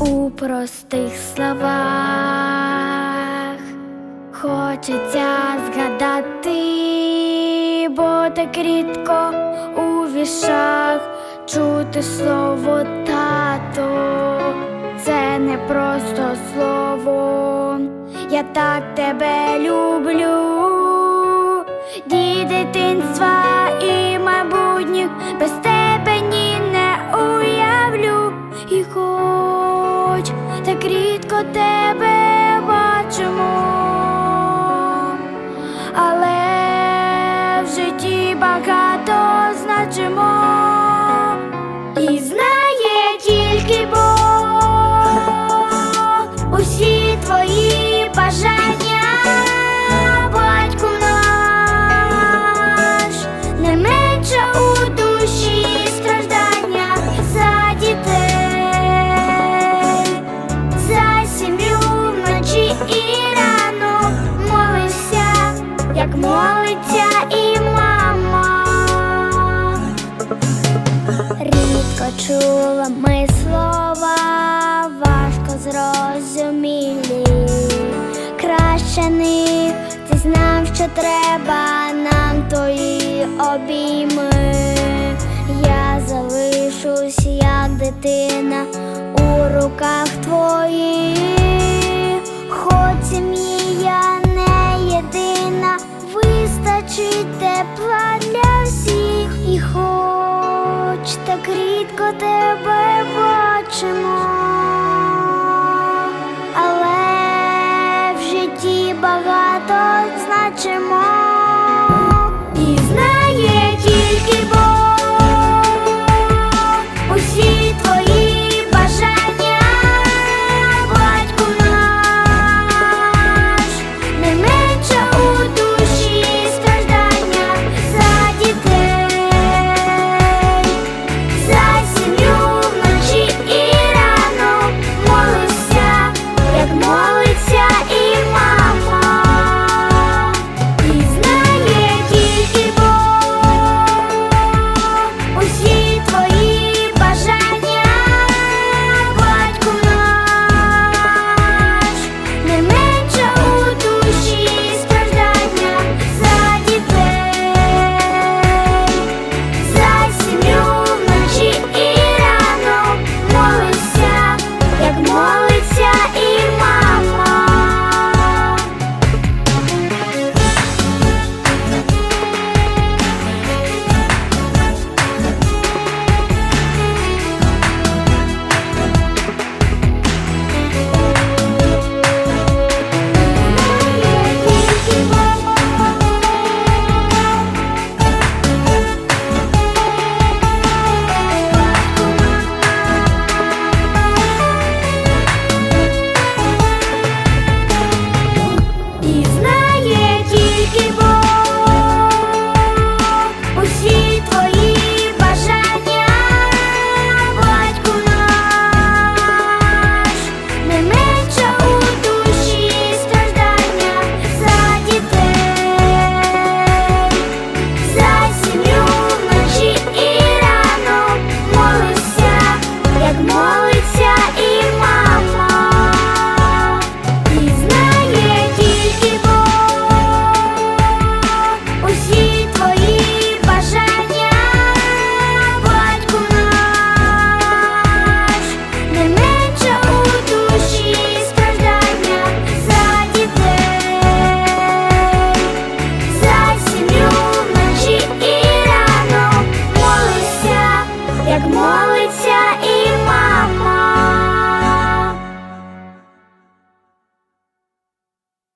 У простих словах хочеться згадати, бо так рідко у вішах чути слово тато. Це не просто слово, я так тебе люблю. Дій дитинства і майбутніх без Рідко чула ми слова, важко зрозумілі. Краще них ти знав, що треба нам твої обійми. Я залишусь як дитина у руках твоїх, хоч сім'ї не єдина, вистачить тепла для всіх, і хоч так рідко тебе бачимо, але в житті багато значимо. jak moje.